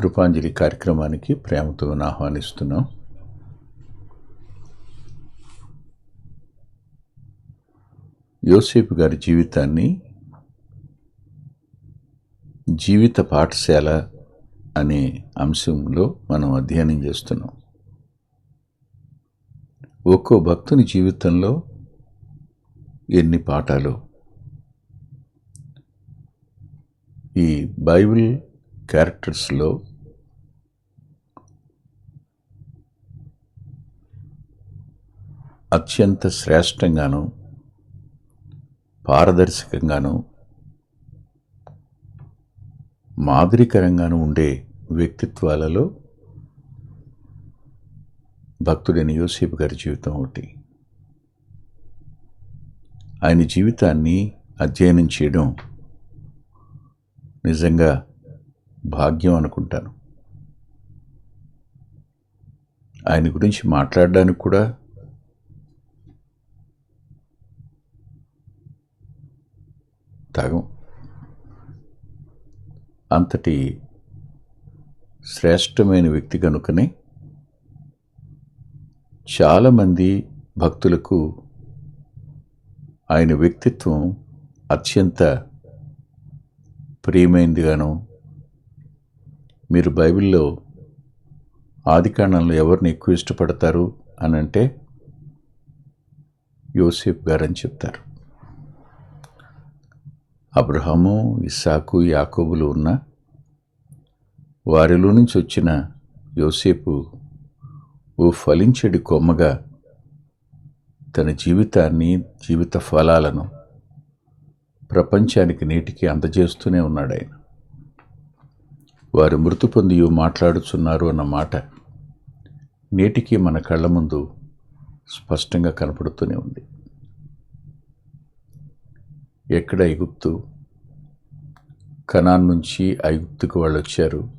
కృపాంజలి కార్యక్రమానికి ప్రేమతో ఆహ్వానిస్తున్నాం. యోసేపు గారి జీవితాన్ని జీవిత పాఠశాల అనే అంశంలో మనం అధ్యయనం చేస్తున్నాం. ఒక్కో భక్తుని జీవితంలో ఎన్ని పాఠాలు? ఈ బైబిల్ క్యారెక్టర్స్లో అత్యంత శ్రేష్టంగాను పారదర్శకంగాను మాదిరికరంగాను ఉండే వ్యక్తిత్వాలలో భక్తుడైన యోసేపు గారి జీవితం ఒకటి. ఆయన జీవితాన్ని అధ్యయనం చేయడం నిజంగా భాగ్యం అనుకుంటాను. ఆయన గురించి మాట్లాడడానికి కూడా త్యాగం అంతటి శ్రేష్టమైన వ్యక్తి కనుకనే చాలామంది భక్తులకు ఆయన వ్యక్తిత్వం అత్యంత ప్రియమైనదిగాను మీరు బైబిల్లో ఆదికాండంలో ఎవరిని ఎక్కువ ఇష్టపడతారు అని అంటే యోసేఫ్ గారని చెప్తారు. అబ్రహము ఇస్సాకు యాకోబులు ఉన్న వారిలో నుంచి వచ్చిన యోసేపు ఓ ఫలించడి కొమ్మగా తన జీవితాన్ని జీవిత ఫలాలను ప్రపంచానికి నేటికి అందజేస్తూనే ఉన్నాడు ఆయన. వారు మృతి పొంది మాట్లాడుచున్నారు అన్న మాట నేటికి మన కళ్ళ ముందు స్పష్టంగా కనపడుతూనే ఉంది. ఎక్కడ ఐగుప్తు? కనాన్ నుంచి ఐగుప్తుకు వాళ్ళు వచ్చారు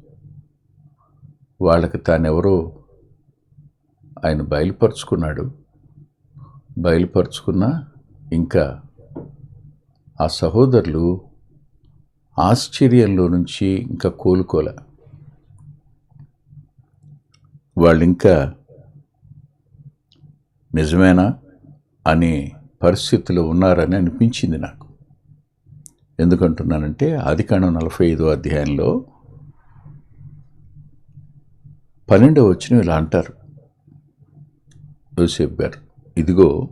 వాళ్ళకి తానెవరో ఆయన బయలుపరుచుకున్నాడు. బయలుపరుచుకున్న ఇంకా ఆ సహోదరులు ఆశ్చర్యంలో నుంచి ఇంకా కోలుకోలే. వాళ్ళు ఇంకా నిజమేనా అనే పరిస్థితిలో ఉన్నారని అనిపించింది నాకు. ఎందుకంటున్నానంటే ఆదికాండం నలభై ఐదో అధ్యాయంలో పన్నెండవ వచ్చిన ఇలా అంటారు. యోసేఫ్ గారు ఇదిగో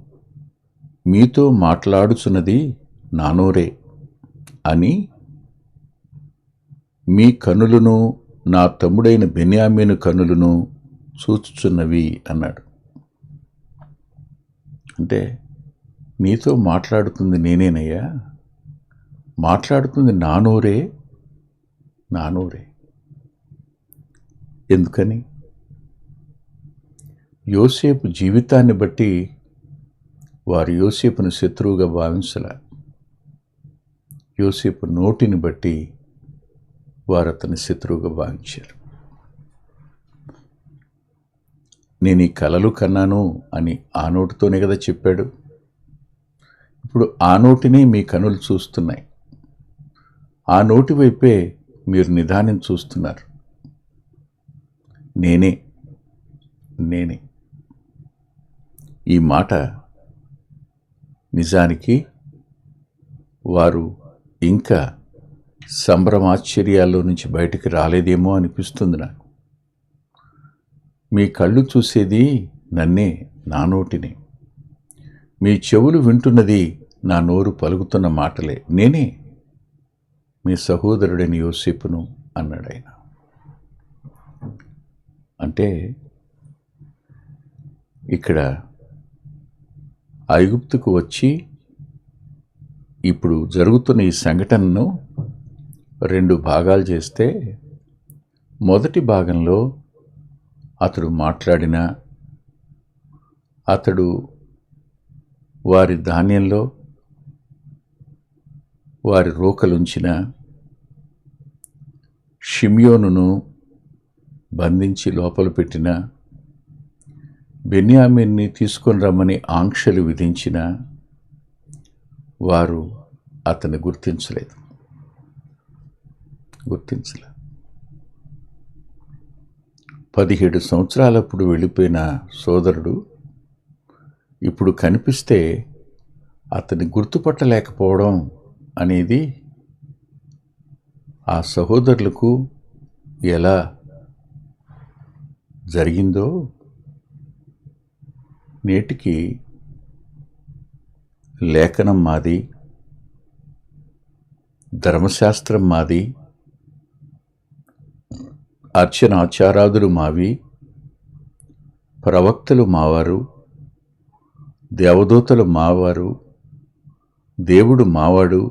మీతో మాట్లాడుచున్నది నానోరే అని మీ కనులను నా తమ్ముడైన బెన్యామీను కనులను చూచుచున్నవి అన్నాడు. అంటే నీతో మాట్లాడుతుంది నేనేనయ్యా? మాట్లాడుతుంది నానూరే నానూరే ఎందుకని? యోసేపు జీవితాన్ని బట్టి వారు యోసేపును శత్రువుగా భావించల. యోసేపు నోటిని బట్టి వారు అతని శత్రువుగా భావించారు. నేను ఈ కలలు కన్నాను అని ఆ నోటితోనే కదా చెప్పాడు. ఇప్పుడు ఆ నోటిని మీ కనులు చూస్తున్నాయి. ఆ నోటి వైపే మీరు నిదానం చూస్తున్నారు. నేనే. నేనే. ఈ మాట నిజానికి వారు ఇంకా సంభ్రమాశ్చర్యాల్లో నుంచి బయటికి రాలేదేమో అనిపిస్తుంది నాకు. మీ కళ్ళు చూసేది నన్నే నా నోటిని. మీ చెవులు వింటున్నది నా నోరు పలుకుతున్న మాటలే. నేనే. మీ సహోదరుడిని యోసేపును అన్నాడాయన. అంటే ఇక్కడ ఐగుప్తుకు వచ్చి ఇప్పుడు జరుగుతున్న ఈ సంఘటనను రెండు భాగాలు చేస్తే మొదటి భాగంలో అతడు మాట్లాడిన అతడు వారి ధాన్యంలో వారి రోకలుంచిన షిమ్యోనును బంధించి లోపల పెట్టిన బెన్యామిన్ని తీసుకొని రమ్మని ఆంక్షలు విధించిన వారు అతన్ని గుర్తించలేదు. గుర్తించలే. పదిహేడు సంవత్సరాలప్పుడు వెళ్ళిపోయిన సోదరుడు ఇప్పుడు కనిపిస్తే అతన్ని గుర్తుపట్టలేకపోవడం అనేది ఆ సహోదరులకు ఎలా జరిగిందో నేటికి లేఖనం మాది ధర్మశాస్త్రం మాది అర్చన ఆచారాదులు మావి ప్రవక్తలు మావారు దేవదూతలు మావారు దేవుడు మావాడు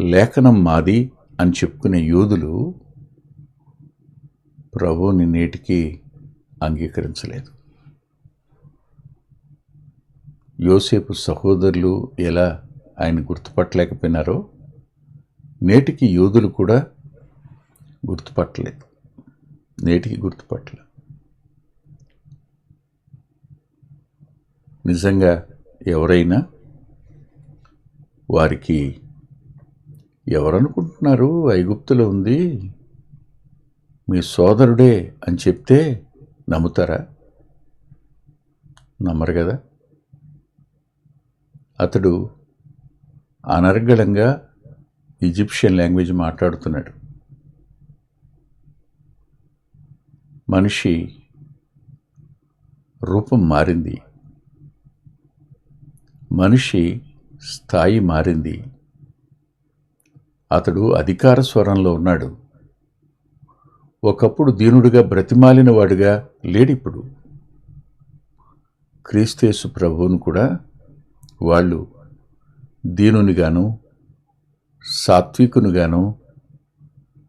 లేఖనం మాది అని చెప్పుకునే యోధులు ప్రభువుని నేటికి అంగీకరించలేదు. యోసేపు సహోదరులు ఎలా ఆయన గుర్తుపట్టలేకపోయినారో నేటికి యోధులు కూడా గుర్తుపట్టలేదు. నేటికి గుర్తుపట్టలేదు నిజంగా ఎవరైనా వారికి ఎవరనుకుంటున్నారు? ఐగుప్తులో ఉంది. మీ సోదరుడే అని చెప్తే నమ్ముతారా? నమ్మరు కదా. అతడు అనర్గళంగా ఈజిప్షియన్ లాంగ్వేజ్ మాట్లాడుతున్నాడు. మనిషి రూపం మారింది. మనిషి స్థాయి మారింది. అతడు అధికార స్వరంలో ఉన్నాడు. ఒకప్పుడు దీనుడిగా బ్రతిమాలిన వాడుగా లేడిప్పుడు. క్రీస్తేసు ప్రభువును కూడా వాళ్ళు దీనునిగాను సాత్వికునిగాను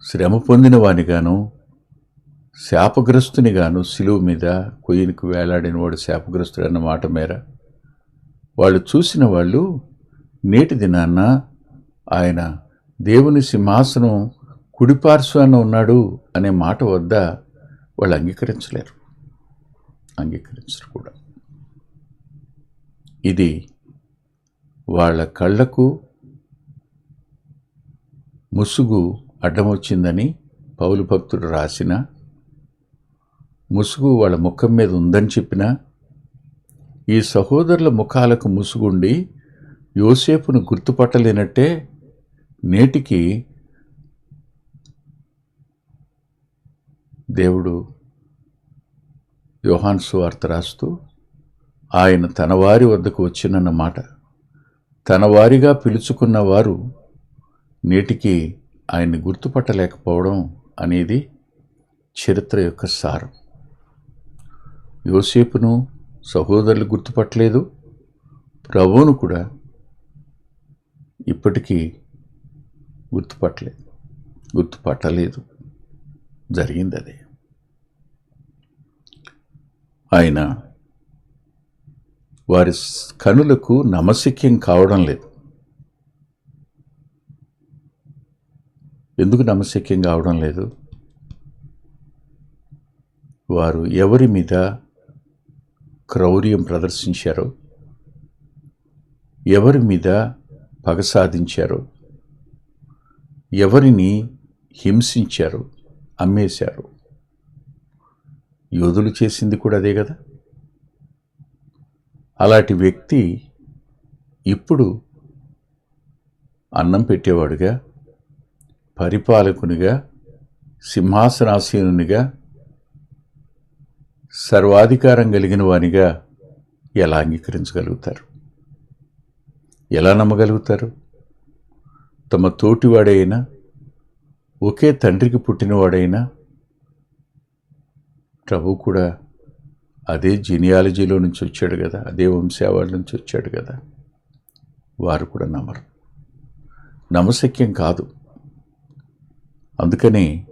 శ్రమ పొందినవానిగాను శాపగ్రస్తునిగాను సిలువు మీద కొయ్యనికి వేలాడిన వాడు శాపగ్రస్తుడు అన్న మాట మేర వాళ్ళు చూసిన వాళ్ళు నేటి దినాన్న ఆయన దేవుని సింహాసనం కుడిపార్శ్వాన ఉన్నాడు అనే మాట వద్ద వాళ్ళు అంగీకరించలేరు. అంగీకరించరు కూడా. ఇది వాళ్ళ కళ్ళకు ముసుగు అడ్డమొచ్చిందని పౌలు భక్తుడు రాసిన ముసుగు వాళ్ళ ముఖం మీద ఉందని చెప్పిన ఈ సహోదరుల ముఖాలకు ముసుగుండి యోసేపును గుర్తుపట్టలేనట్టే నేటికి దేవుడు యోహాన్ సువార్త రాస్తూ ఆయన తన వారి వద్దకు వచ్చినన్న మాట తన వారిగా పిలుచుకున్న వారు నేటికి ఆయన్ని గుర్తుపట్టలేకపోవడం అనేది చరిత్ర యొక్క సారం. యోసేపును సహోదరులు గుర్తుపట్టలేదు ప్రభువును కూడా ఇప్పటికీ గుర్తుపట్టలేదు. గుర్తుపట్టలేదు. జరిగింది అదే. ఆయన వారి కనులకు నమసిక్యం కావడం లేదు. ఎందుకు నమసిక్యం కావడం లేదు? వారు ఎవరి మీద క్రౌర్యం ప్రదర్శించారో ఎవరి మీద పగ సాధించారో ఎవరిని హింసించారు అమ్మేశారు? యోధులు చేసింది కూడా అదే కదా? అలాంటి వ్యక్తి ఇప్పుడు అన్నం పెట్టేవాడుగా పరిపాలకునిగా సింహాసనాసీనునిగా సర్వాధికారం కలిగిన వానిగా ఎలా అంగీకరించగలుగుతారు? ఎలా నమ్మగలుగుతారు? తమ తోటివాడైనా ఒకే తండ్రికి పుట్టినవాడైనా ప్రభు కూడా అదే జీనియాలజీలో నుంచి వచ్చాడు కదా అదే వంశావాళ్ళ నుంచి వచ్చాడు కదా వారు కూడా నమ్మరు. నమశక్యం కాదు. అందుకని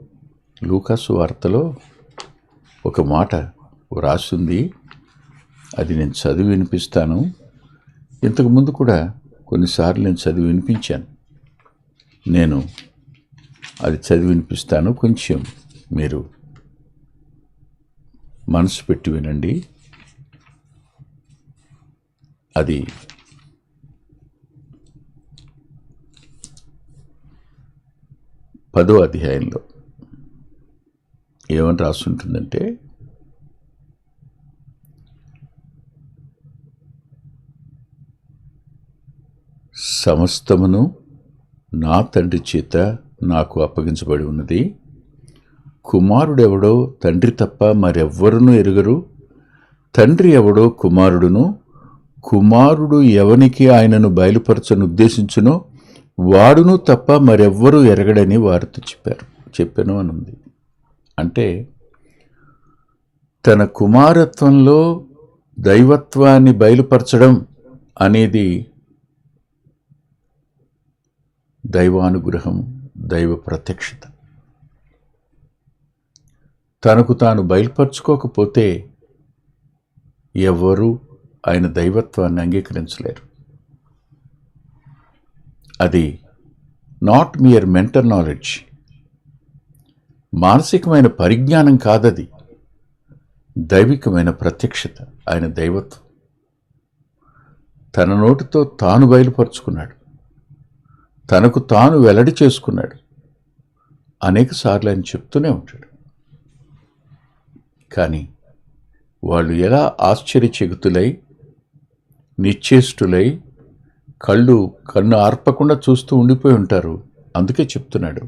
లూకాసు వార్తలో ఒక మాట వ్రాసింది. అది నేను చదివి వినిపిస్తాను. ఇంతకుముందు కూడా కొన్నిసార్లు నేను చదివి వినిపించాను. నేను అది చదివి వినిపిస్తాను కొంచెం మీరు మనసు పెట్టి వినండి. అది పదో అధ్యాయంలో ఏమని రాస్తుంటుందంటే సమస్తమును నా తండ్రి చేత నాకు అప్పగించబడి ఉన్నది. కుమారుడెవడో తండ్రి తప్ప మరెవ్వరునూ ఎరుగరు. తండ్రి ఎవడో కుమారుడును కుమారుడు ఎవనికి ఆయనను బయలుపరచను ఉద్దేశించునో వాడును తప్ప మరెవ్వరూ ఎరగడని వారితో చెప్పారు. చెప్పాను అని ఉంది అంటే తన కుమారత్వంలో దైవత్వాన్ని బయలుపరచడం అనేది దైవానుగ్రహం దైవ ప్రత్యక్షత. తనకు తాను బయలుపరచుకోకపోతే ఎవ్వరూ ఆయన దైవత్వాన్ని అంగీకరించలేరు. అది నాట్ మియర్ మెంటల్ నాలెడ్జ్ మానసికమైన పరిజ్ఞానం కాదది. దైవికమైన ప్రత్యక్షత ఆయన దైవత్వం. తన నోటితో తాను బయలుపరుచుకున్నాడు. తనకు తాను వెల్లడి చేసుకున్నాడు. అనేక సార్లు ఆయన చెప్తూనే ఉంటాడు. కానీ వాళ్ళు ఎలా ఆశ్చర్యచెగుతులై నిశ్చేష్టులై కళ్ళు కన్ను ఆర్పకుండా చూస్తూ ఉండిపోయి ఉంటారు అందుకే చెప్తున్నాడు.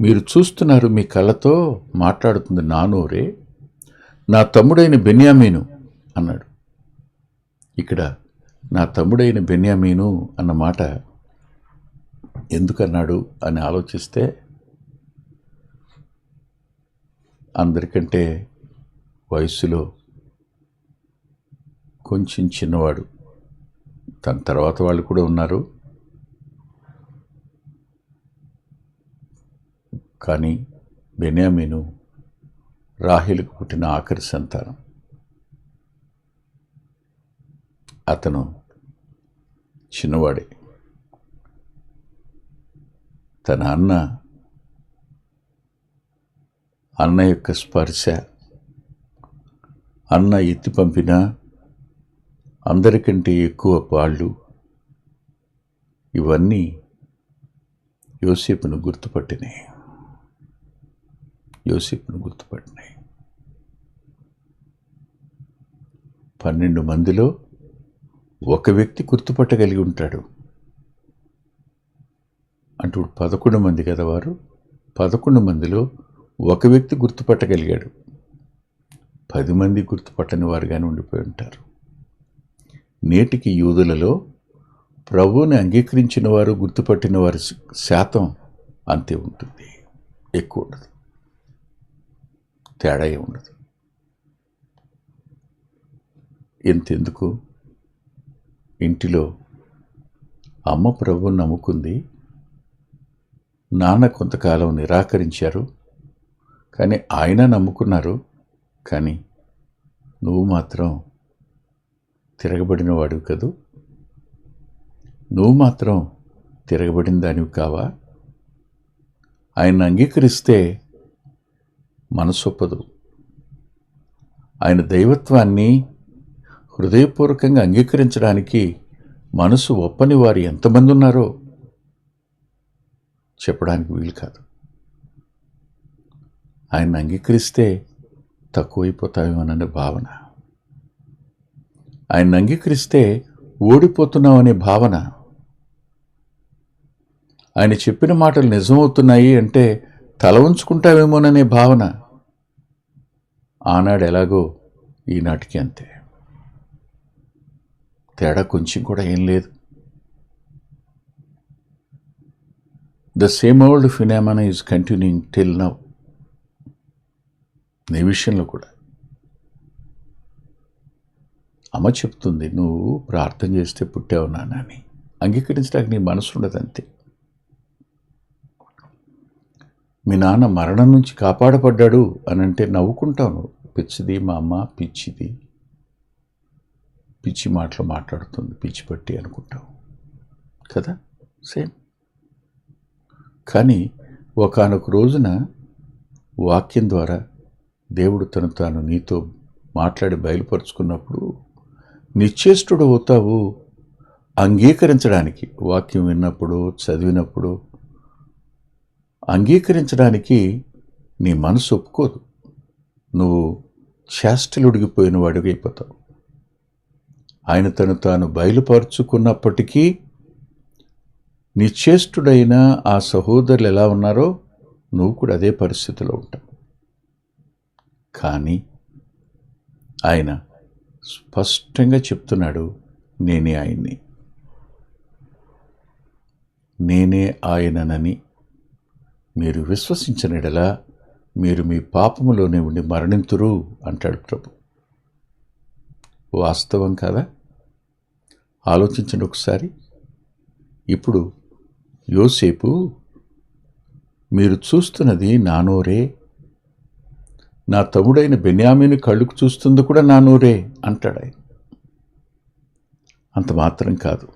మీరు చూస్తున్నారు మీ కళ్ళతో మాట్లాడుతుంది నానోరే నా తమ్ముడైన బెన్యామీను అన్నాడు. ఇక్కడ నా తమ్ముడైన బెన్యామీను అన్న మాట ఎందుకన్నాడు అని ఆలోచిస్తే అందరికంటే వయస్సులో కొంచెం చిన్నవాడు. తన తర్వాత వాళ్ళు కూడా ఉన్నారు. కానీ బెన్యామీను రాహిలకు పుట్టిన ఆఖరి సంతానం. అతను చిన్నవాడే. తన అన్న అన్న యొక్క స్పర్శ అన్న ఎత్తి పంపిన అందరికంటే ఎక్కువ పాళ్ళు ఇవన్నీ యోసేపును గుర్తుపట్టినాయి. యోసేపును గుర్తుపట్టినాయి. పన్నెండు మందిలో ఒక వ్యక్తి గుర్తుపట్టగలిగి ఉంటాడు. అంటూ పదకొండు మంది కదా వారు పదకొండు మందిలో ఒక వ్యక్తి గుర్తుపట్టగలిగాడు. పది మంది గుర్తుపట్టని వారుగానే ఉండిపోయి ఉంటారు. నేటికి యూదులలో ప్రభువుని అంగీకరించిన వారు గుర్తుపట్టిన వారి శాతం అంతే ఉంటుంది. ఎక్కువ ఉండదు. తేడా ఉండదు. ఎంతెందుకు? ఇంటిలో అమ్మ ప్రభువు నమ్ముకుంది నాన్న కొంతకాలం నిరాకరించారు. కానీ ఆయన నమ్ముకున్నారు. కానీ నువ్వు మాత్రం తిరగబడిన వాడివి కదూ? నువ్వు మాత్రం తిరగబడిన దానివి కావా? ఆయన అంగీకరిస్తే మనసొప్పదు. ఆయన దైవత్వాన్ని హృదయపూర్వకంగా అంగీకరించడానికి మనసు ఒప్పని వారు ఎంతమంది ఉన్నారో చెప్పడానికి వీలు కాదు. ఆయన అంగీకరిస్తే తక్కువైపోతామేమోననే భావన. ఆయన అంగీకరిస్తే ఓడిపోతున్నామనే భావన. ఆయన చెప్పిన మాటలు నిజమవుతున్నాయి అంటే తల ఉంచుకుంటావేమోననే భావన. ఆనాడు ఎలాగో ఈనాటికి అంతే. తేడా కొంచెం కూడా ఏం లేదు. The same old phenomena is continuing till now నీ విషయంలో కూడా. అమ్మ చెప్తుంది నువ్వు ప్రార్థన చేస్తే పుట్టావు నాన్నని. అంగీకరించడానికి నీ మనసు ఉండదు అంతే మీ నాన్న మరణం నుంచి కాపాడపడ్డాడు అని అంటే నవ్వుకుంటావు పిచ్చిది మా అమ్మ పిచ్చిది. పిచ్చి మాటలు మాట్లాడుతుంది పిచ్చి పట్టి అనుకుంటావు. కదా? సేమ్. కానీ ఒకనొక రోజున వాక్యం ద్వారా దేవుడు తను తాను నీతో మాట్లాడి బయలుపరుచుకున్నప్పుడు నిశ్చేష్టుడు అవుతావు అంగీకరించడానికి వాక్యం విన్నప్పుడు చదివినప్పుడు అంగీకరించడానికి నీ మనసు ఒప్పుకోదు. నువ్వు చేష్టలుడిగిపోయిన వాడిగా అయిపోతావు ఆయన తను తాను బయలుపరుచుకున్నప్పటికీ నిశ్చేష్టుడైన ఆ సహోదరులు ఎలా ఉన్నారో నువ్వు కూడా అదే పరిస్థితిలో ఉంటావు. కానీ ఆయన స్పష్టంగా చెప్తున్నాడు నేనే ఆయన్ని. నేనే ఆయననని మీరు విశ్వసించనిడలా మీరు మీ పాపములోనే ఉండి మరణింతురు అంటాడు ప్రభు. వాస్తవం కాదా? ఆలోచించండి ఒకసారి. ఇప్పుడు యోసేపు మీరు చూస్తున్నది నానోరే నా తమ్ముడైన బెన్యామీని కళ్ళుకు చూస్తుంది కూడా నానోరే అంటాడు ఆయన. అంత మాత్రం కాదు.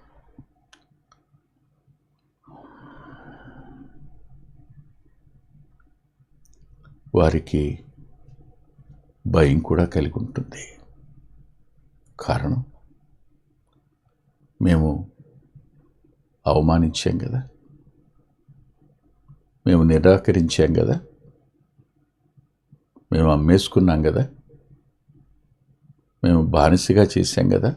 వారికి భయం కూడా కలిగి ఉంటుంది. కారణం మేము అవమానించాం కదా. మేము నిరాకరించాం కదా. మేము అమ్మేసుకున్నాం కదా. మేము బానిసగా చేశాం కదా.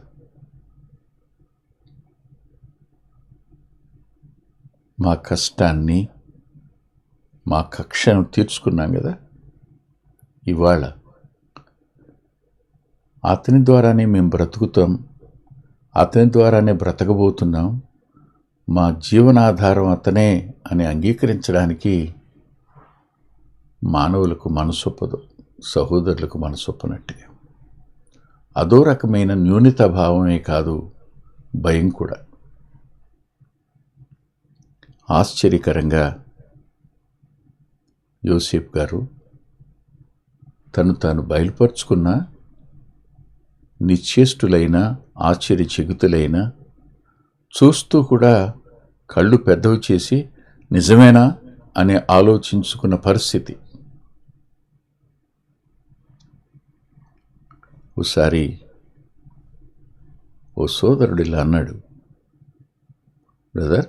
మా కష్టాన్ని మా కక్షను తీర్చుకున్నాం కదా. ఇవాళ అతని ద్వారానే మేము బ్రతుకుతాం. అతని ద్వారానే బ్రతకబోతున్నాం. మా జీవనాధారం అతనే అని అంగీకరించడానికి మానవులకు మనసొప్పదు సహోదరులకు మనసొప్పనట్టుగా అదో రకమైన న్యూనిత భావమే కాదు భయం కూడా. ఆశ్చర్యకరంగా యోసేఫ్ గారు తను తాను బయలుపరుచుకున్న నిశ్చేష్టులైన ఆశ్చర్యచిగుతులైన చూస్తూ కూడా కళ్ళు పెద్దవి చేసి నిజమేనా అని ఆలోచించుకున్న పరిస్థితి. ఒకసారి ఓ సోదరుడు ఇలా అన్నాడు బ్రదర్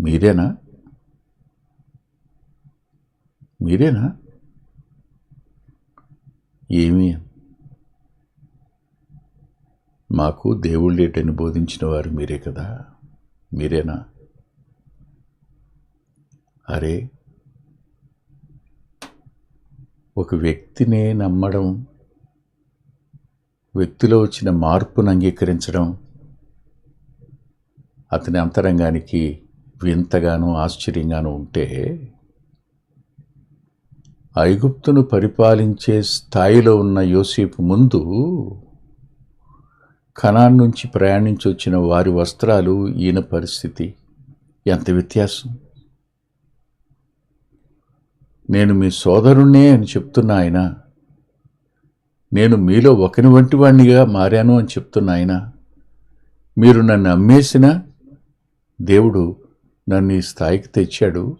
మీరేనా? మీరేనా? ఏమి మాకు దేవుళ్ళేటని బోధించిన వారు మీరే కదా? మీరేనా? అరే ఒక వ్యక్తినే నమ్మడం వ్యక్తిలో వచ్చిన మార్పును అంగీకరించడం అతని అంతరంగానికి వింతగానో ఆశ్చర్యంగానో ఉంటే ఐగుప్తును పరిపాలించే స్థాయిలో ఉన్న యోసేపు ముందు కణాన్ నుంచి ప్రయాణించి వచ్చిన వారి వస్త్రాలు ఈయన పరిస్థితి. ఎంత వ్యత్యాసం? నేను మీ సోదరుణ్ణే అని చెప్తున్న ఆయన. నేను మీలో ఒకని వంటి వాణ్ణిగా మారాను అని చెప్తున్న ఆయన. మీరు నన్ను అమ్మేసిన దేవుడు నన్ను ఈ స్థాయికి తెచ్చాడు.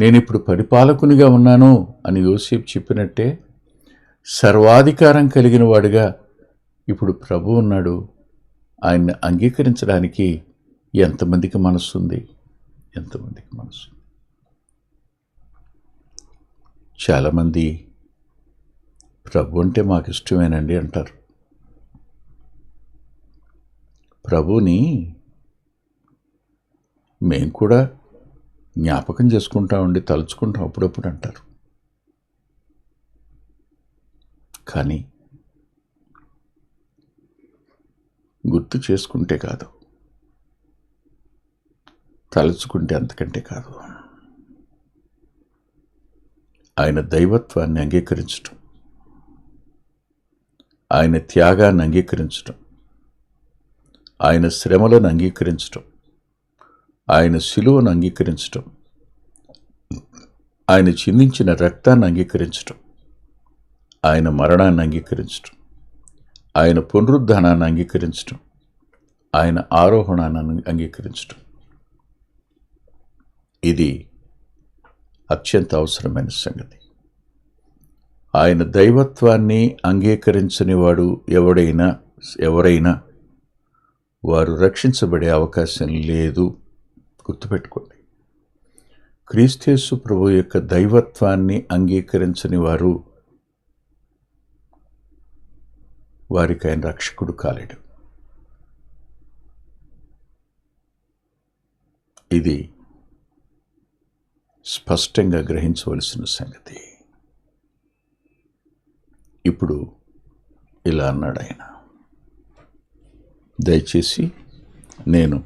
నేను ఇప్పుడు పరిపాలకునిగా ఉన్నాను అని యోసేపు చెప్పినట్టే సర్వాధికారం కలిగిన వాడిగా ఇప్పుడు ప్రభు ఉన్నాడు. ఆయన్ని అంగీకరించడానికి ఎంతమందికి మనసు ఉంది ఎంతమందికి మనసు చాలామంది ప్రభు అంటే మాకు ఇష్టమేనండి అంటారు. ప్రభుని మేము కూడా జ్ఞాపకం చేసుకుంటామండి తలుచుకుంటాం అప్పుడప్పుడు అంటారు. కానీ గుర్తు చేసుకుంటే కాదు. తలుచుకుంటే అంతకంటే కాదు. ఆయన దైవత్వాన్ని అంగీకరించటం. ఆయన త్యాగాన్ని అంగీకరించటం. ఆయన శ్రమలను అంగీకరించటం. ఆయన శిలువను అంగీకరించటం. ఆయన చిందించిన రక్తాన్ని అంగీకరించటం. ఆయన మరణాన్ని అంగీకరించటం. ఆయన పునరుద్ధానాన్ని అంగీకరించటం ఆయన ఆరోహణాన్ని అంగీకరించటం. ఇది అత్యంత అవసరమైన సంగతి. ఆయన దైవత్వాన్ని అంగీకరించని వాడు ఎవడైనా ఎవరైనా వారు రక్షించబడే అవకాశం లేదు. గుర్తుపెట్టుకోండి. క్రీస్తేసు ప్రభు యొక్క దైవత్వాన్ని అంగీకరించని వారు వారికి ఆయన రక్షకుడు కాలేడు. ఇది స్పష్టంగా గ్రహించవలసిన సంగతి. ఇప్పుడు ఇలా అన్నాడు ఆయన. దయచేసి నేను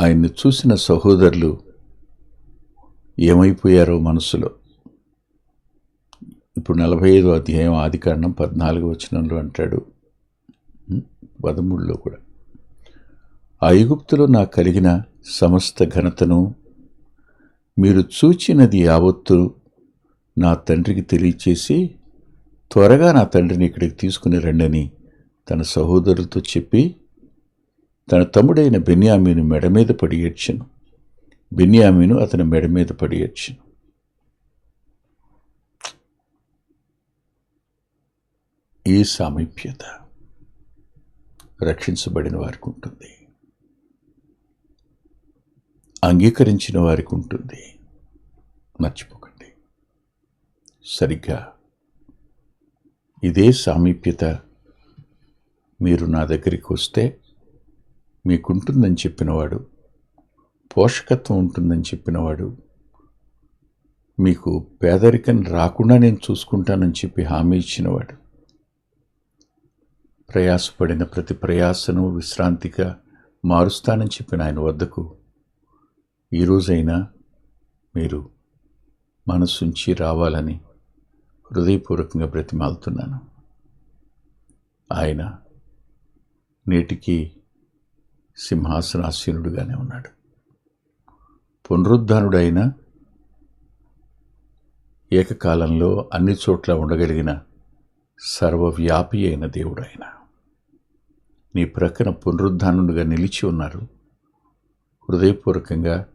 ఆయన్ని చూసిన సహోదరులు ఏమైపోయారో మనసులో ఇప్పుడు నలభై ఐదో అధ్యాయం ఆదికాండం పద్నాలుగు వచనంలో అంటాడు. పదమూడులో కూడా. ఐగుప్తులో నాకు కలిగిన సమస్త ఘనతను మీరు చూచినది యావత్తు నా తండ్రికి తెలియచేసి త్వరగా నా తండ్రిని ఇక్కడికి తీసుకుని రండని తన సహోదరులతో చెప్పి తన తమ్ముడైన బెన్యామీను మెడ మీద పడి ఏడ్చెను. బెన్యామీను అతని మెడ మీద పడి ఈ సామీప్యత రక్షించబడిన వారికి ఉంటుంది అంగీకరించిన వారికి ఉంటుంది మర్చిపోకండి. సరిగ్గా ఇదే సామీప్యత మీరు నా దగ్గరికి వస్తే మీకుంటుందని చెప్పినవాడు పోషకత్వం ఉంటుందని చెప్పినవాడు మీకు పేదరికం రాకుండా నేను చూసుకుంటానని చెప్పి హామీ ఇచ్చినవాడు ప్రయాసపడిన ప్రతి ప్రయాసను విశ్రాంతిగా మారుస్తానని చెప్పిన ఆయన వద్దకు. ఈరోజైనా మీరు మనసుంచి రావాలని హృదయపూర్వకంగా బ్రతిమాలుతున్నాను. ఆయన నేటికి సింహాసనాసీనుడుగానే ఉన్నాడు. పునరుద్ధానుడైన ఏకకాలంలో అన్ని చోట్ల ఉండగలిగిన సర్వవ్యాపి అయిన దేవుడు ఆయన నీ ప్రక్కన పునరుద్ధానుడుగా నిలిచి ఉన్నారు. హృదయపూర్వకంగా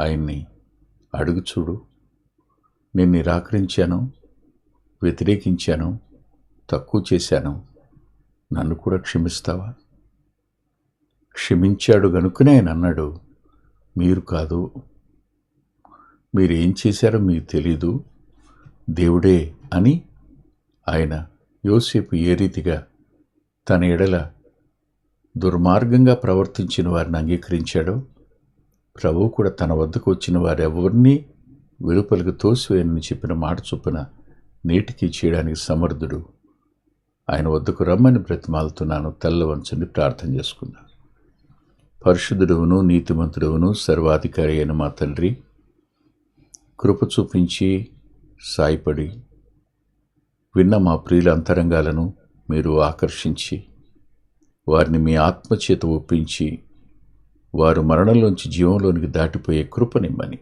ఆయన్ని అడుగు చూడు. నేను నిరాకరించాను వ్యతిరేకించాను తక్కువ చేశాను. నన్ను కూడా క్షమిస్తావా? క్షమించాడు గనుకనే ఆయన అన్నాడు. మీరు కాదు. మీరేం చేశారో మీకు తెలీదు. దేవుడే అని ఆయన యోసేపు ఏ రీతిగా తన ఎడల దుర్మార్గంగా ప్రవర్తించిన వారిని అంగీకరించాడో. ప్రభువు కూడా తన వద్దకు వచ్చిన వారెవరినీ వెలుపలకు తోసివేయనని చెప్పిన మాట చొప్పున నేటికి చేయడానికి సమర్థుడు. ఆయన వద్దకు రమ్మని బ్రతిమాలుతున్నాను తెల్లవంచని ప్రార్థన చేసుకున్నాను పరిశుద్ధుడవును నీతిమంతుడువును సర్వాధికారి అయిన మా తండ్రి కృప చూపించి సాయపడి విన్న మా ప్రియుల అంతరంగాలను మీరు ఆకర్షించి వారిని మీ ఆత్మచేత ఒప్పించి వారు మరణంలోంచి జీవంలోనికి దాటిపోయే కృపనిమ్మని.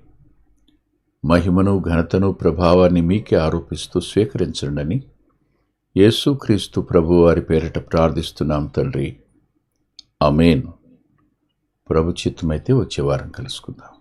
మహిమను ఘనతను ప్రభావాన్ని మీకే ఆరోపిస్తూ స్వీకరించండి యేసుక్రీస్తు ప్రభు వారి పేరిట ప్రార్థిస్తున్నాం తండ్రి. అమేన్ ప్రభు చిత్తమైతే వచ్చే వారం కలుసుకుందాం.